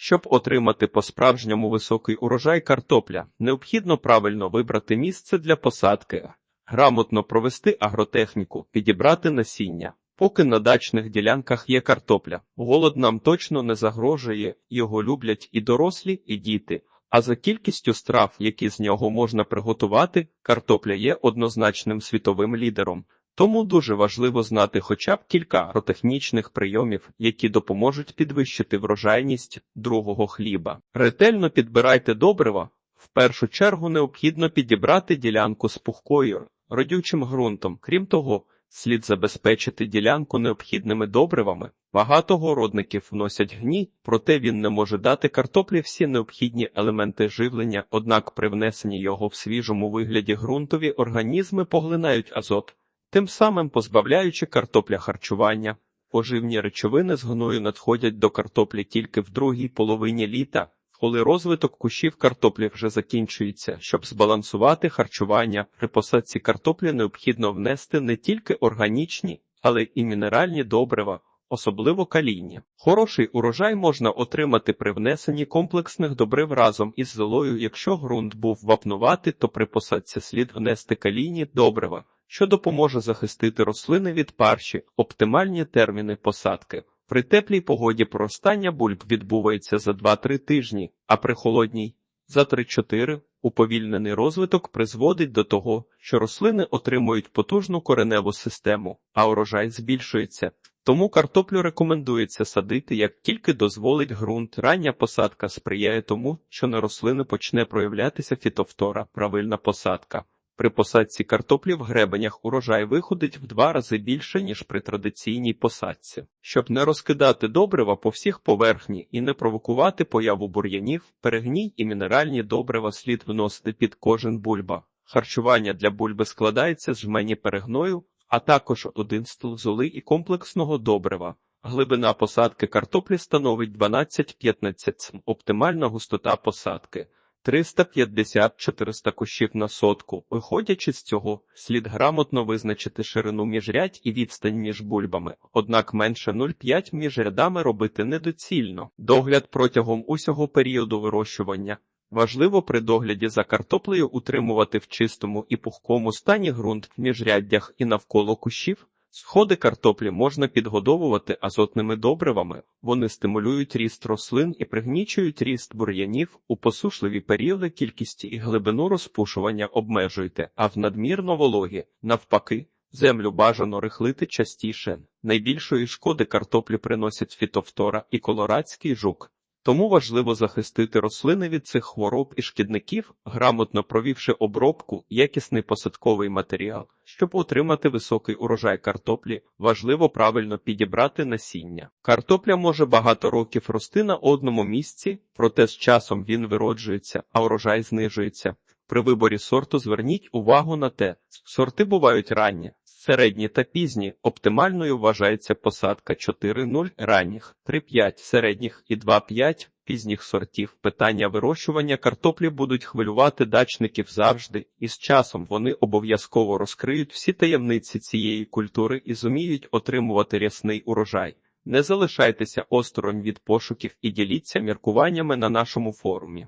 Щоб отримати по-справжньому високий урожай картопля, необхідно правильно вибрати місце для посадки, грамотно провести агротехніку, підібрати насіння. Поки на дачних ділянках є картопля, голод нам точно не загрожує, його люблять і дорослі, і діти. А за кількістю страв, які з нього можна приготувати, картопля є однозначним світовим лідером. Тому дуже важливо знати хоча б кілька агротехнічних прийомів, які допоможуть підвищити врожайність другого хліба. Ретельно підбирайте добрива. В першу чергу необхідно підібрати ділянку з пухкою, родючим ґрунтом. Крім того, слід забезпечити ділянку необхідними добривами. Багато городників вносять гній, проте він не може дати картоплі всі необхідні елементи живлення, однак при внесенні його в свіжому вигляді ґрунтові організми поглинають азот, тим самим позбавляючи картопля харчування. Поживні речовини з гною надходять до картоплі тільки в другій половині літа, коли розвиток кущів картоплі вже закінчується. Щоб збалансувати харчування, при посадці картоплі необхідно внести не тільки органічні, але й мінеральні добрива, особливо калійні. Хороший урожай можна отримати при внесенні комплексних добрив разом із золою. Якщо ґрунт був вапнуватий, то при посадці слід внести калійні добрива, що допоможе захистити рослини від парші, оптимальні терміни посадки. При теплій погоді проростання бульб відбувається за 2-3 тижні, а при холодній за 3-4 уповільнений розвиток призводить до того, що рослини отримують потужну кореневу систему, а урожай збільшується. Тому картоплю рекомендується садити, як тільки дозволить ґрунт. Рання посадка сприяє тому, що на рослини почне проявлятися фітофтора, правильна посадка. При посадці картоплі в гребенях урожай виходить в два рази більше, ніж при традиційній посадці. Щоб не розкидати добрива по всіх поверхні і не провокувати появу бур'янів, перегній і мінеральні добрива слід вносити під кожен бульба. Харчування для бульби складається з жмені перегною, а також один стул золи і комплексного добрива. Глибина посадки картоплі становить 12-15 см. Оптимальна густота посадки 350-400 кущів на сотку. Виходячи з цього, слід грамотно визначити ширину міжрядь і відстань між бульбами, однак менше 0,5 між рядами робити недоцільно. Догляд протягом усього періоду вирощування. Важливо при догляді за картоплею утримувати в чистому і пухкому стані ґрунт в міжряддях і навколо кущів. Сходи картоплі можна підгодовувати азотними добривами, вони стимулюють ріст рослин і пригнічують ріст бур'янів. У посушливі періоди кількість і глибину розпушування обмежуйте, а в надмірно вологі, навпаки, землю бажано рихлити частіше. Найбільшої шкоди картоплі приносять фітофтора і колорадський жук. Тому важливо захистити рослини від цих хвороб і шкідників, грамотно провівши обробку, якісний посадковий матеріал. Щоб отримати високий урожай картоплі, важливо правильно підібрати насіння. Картопля може багато років рости на одному місці, проте з часом він вироджується, а урожай знижується. При виборі сорту зверніть увагу на те, сорти бувають ранні, середні та пізні. Оптимальною вважається посадка 4-0 ранніх, 3-5 середніх і 2-5 пізніх сортів. Питання вирощування картоплі будуть хвилювати дачників завжди, і з часом вони обов'язково розкриють всі таємниці цієї культури і зуміють отримувати рясний урожай. Не залишайтеся осторонь від пошуків і діліться міркуваннями на нашому форумі.